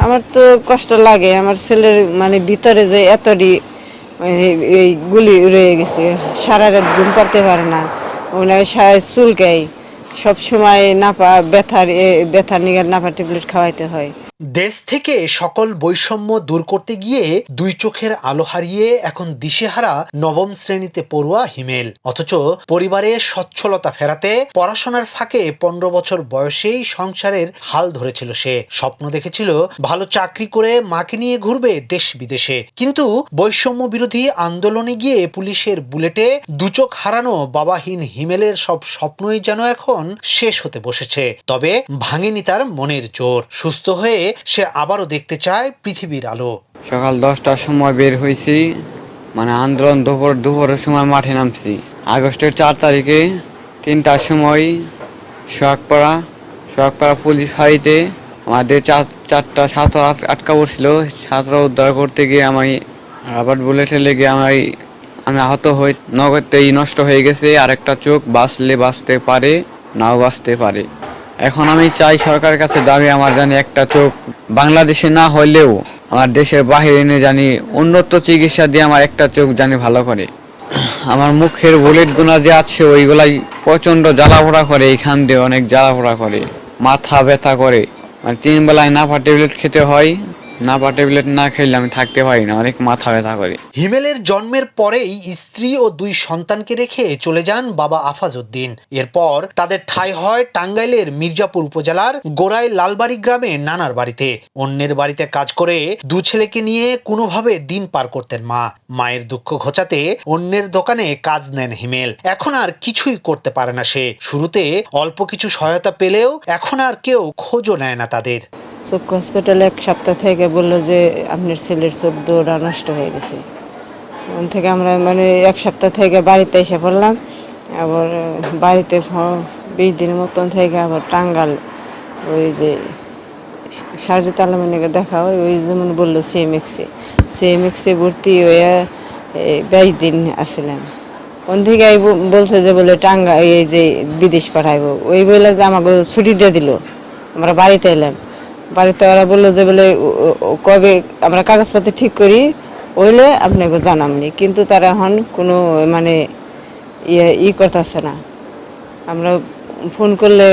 আমার তো কষ্ট লাগে, আমার ছেলের মানে ভিতরে যে এতটি এই- এই গুলি রয়ে গেছে, সারা রাত ঘুম পারতে পারে না। ওনার সারা চুলকাই সবসময় নাপা ব্যথার ব্যথা নিগার নাপা ট্যাবলেট খাওয়াইতে হয়। দেশ থেকে সকল বৈষম্য দূর করতে গিয়ে দুই চোখের আলো হারিয়ে এখন দিশেহারা নবম শ্রেণীতে পড়ুয়া হিমেল। অথচ পরিবারে সচ্ছলতা ফেরাতে পড়াশোনার ফাঁকে পনেরো বছর বয়সেই সংসারের হাল ধরেছিল সে। স্বপ্ন দেখেছিল ভালো চাকরি করে মাকে নিয়ে ঘুরবে দেশ বিদেশে। কিন্তু বৈষম্য বিরোধী আন্দোলনে গিয়ে পুলিশের বুলেটে দুচোখ হারানো বাবাহীন হিমেলের সব স্বপ্নই যেন এখন শেষ হতে বসেছে। তবে ভাঙেনি তার মনের জোর। সুস্থ হয়ে সে আবারও দেখতে চায় পৃথিবীর আলো। সকাল দশটার সময় বের হয়েছি মানে আন্দোলন দুপুর দুপুরের সময় মাঠে নামছি। আগস্টের চার তারিখে তিনটার সময় সোহাগপাড়া সোহাগপাড়া পুলিশ ফাঁড়িতে আমাদের চার চারটা ছাত্র আট- আটকা পড়ছিল। ছাত্র উদ্ধার করতে গিয়ে আমি রাবার বুলেটে লেগে আমি আমি আহত হয়ে নগদেই নষ্ট হয়ে গেছে। আরেকটা চোখ বাঁচলে বাঁচতে পারে, নাও বাঁচতে পারে। এখন আমি চাই সরকারের কাছে দাবি আমার জানি একটা চোখ বাংলাদেশে না হলেও আমার দেশের বাহিরে এনে জানি উন্নত চিকিৎসা দিয়ে আমার একটা চোখ জানি ভালো করে। আমার মুখের বুলেট গুণা যে আছে ওইগুলাই প্রচণ্ড জ্বালা পোড়া করে, এইখান দিয়ে অনেক জ্বালা পোড়া করে, মাথা ব্যথা করে। মানে তিন বেলায় নাফা ট্যাবলেট খেতে হয় নাফা ট্যাবলেট না খেলে আমি থাকতে পারি না, অনেক মাথা ব্যথা করে। হিমেলের জন্মের পরেই স্ত্রী ও দুই সন্তানকে রেখে চলে যান বাবা আফাজউদ্দিন। এরপর তাদের ঠাঁই হয় টাঙ্গাইলের মির্জাপুর উপজেলার গোড়াই লালবাড়ি গ্রামে নানার বাড়িতে। অন্যের বাড়িতে কাজ করে দু ছেলেকে নিয়ে কোনোভাবে দিন পার করতেন মা। মায়ের দুঃখ ঘোচাতে অন্যের দোকানে কাজ নেন হিমেল। এখন আর কিছুই করতে পারে না সে। শুরুতে অল্প কিছু সহায়তা পেলেও এখন আর কেউ খোঁজও নেয় না তাদের। চক্ষু হসপিটালে এক সপ্তাহ থেকে বলল যে, আপনার ছেলের চোখ দুটা নষ্ট হয়ে গেছে। ওখান থেকে আমরা মানে এক সপ্তাহ থেকে বাড়িতে এসে পড়লাম। আবার বাড়িতে বিশ দিনের মতন থেকে আবার টাঙ্গাল ওই যে সারজিত আলমিনকে দেখা হয়, ওই যেমন বলল সিএমএক্সে সিএমএক্সে ভর্তি হয়ে বাইশ দিন আসছিলেন কোন থেকে বলছে যে, বলে টাঙ্গা, এই যে বিদেশ পাঠাইবো। ওই বলে যে আমাকে ছুটি দিয়ে দিল। আমরা বাড়িতে এলাম। বাড়িতে ওরা বলল যে বলে কবে আমরা কাগজপত্র ঠিক করি ওইলে আপনাকে জানামনি। কিন্তু তারা এখন কোনো মানে ইয়ে ই করতেছে না। আমরা ফোন করলে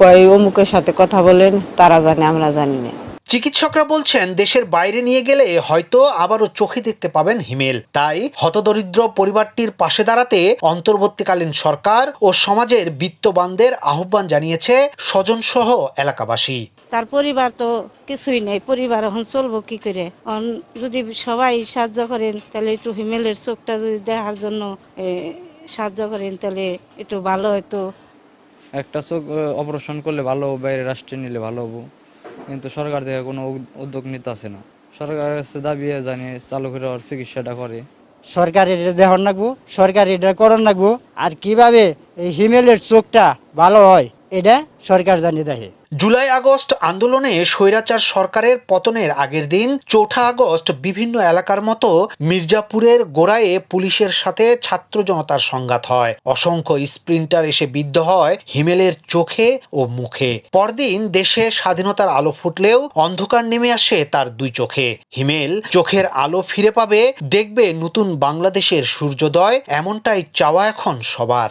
কয় অমুকের সাথে কথা বলেন, তারা জানে, আমরা জানি না। চিকিৎসকরা বলছেন দেশের বাইরে নিয়ে গেলে হয়তো আবারও চোখে দেখতে পাবেন হিমেল। তাই হতদরিদ্র পরিবারটির পাশে দাঁড়াতে অন্তর্বর্তীকালীন সরকার ও সমাজের বিত্তবানদের আহ্বান জানিয়েছে স্বজন সহ এলাকাবাসী। তার পরিবার তো কিছুই নেই। পরিবার এখন চলবো কি করে? যদি সবাই সাহায্য করেন তাহলে একটু হিমেলের চোখটা যদি দেখার জন্য সাহায্য করেন তাহলে একটু ভালো হতো একটা চোখ অপারেশন করলে ভালো হব বাইরে রাষ্ট্রে নিলে ভালো হব। কিন্তু সরকার থেকে কোনো উদ্যোগ নিতে আসে না। সরকারের কাছে দাবি জানি চালু করে ওর চিকিৎসাটা করে। সরকার এটা দেখার লাগবো সরকার এটা করার লাগবো আর কীভাবে এই হিমেলের চোখটা ভালো হয় এটা সরকার জানিয়ে দেখে জুলাই আগস্ট আন্দোলনে স্বৈরাচার সরকারের পতনের আগের দিন চৌঠা আগস্ট বিভিন্ন এলাকার মতো মির্জাপুরের গোড়ায় পুলিশের সাথে ছাত্র জনতার সংঘাত হয়। অসংখ্য স্প্রিন্টার এসে বিদ্ধ হয় হিমেলের চোখে ও মুখে। পরদিন দেশে স্বাধীনতার আলো ফুটলেও অন্ধকার নেমে আসে তার দুই চোখে। হিমেল চোখের আলো ফিরে পাবে, দেখবে নতুন বাংলাদেশের সূর্যোদয়, এমনটাই চাওয়া এখন সবার।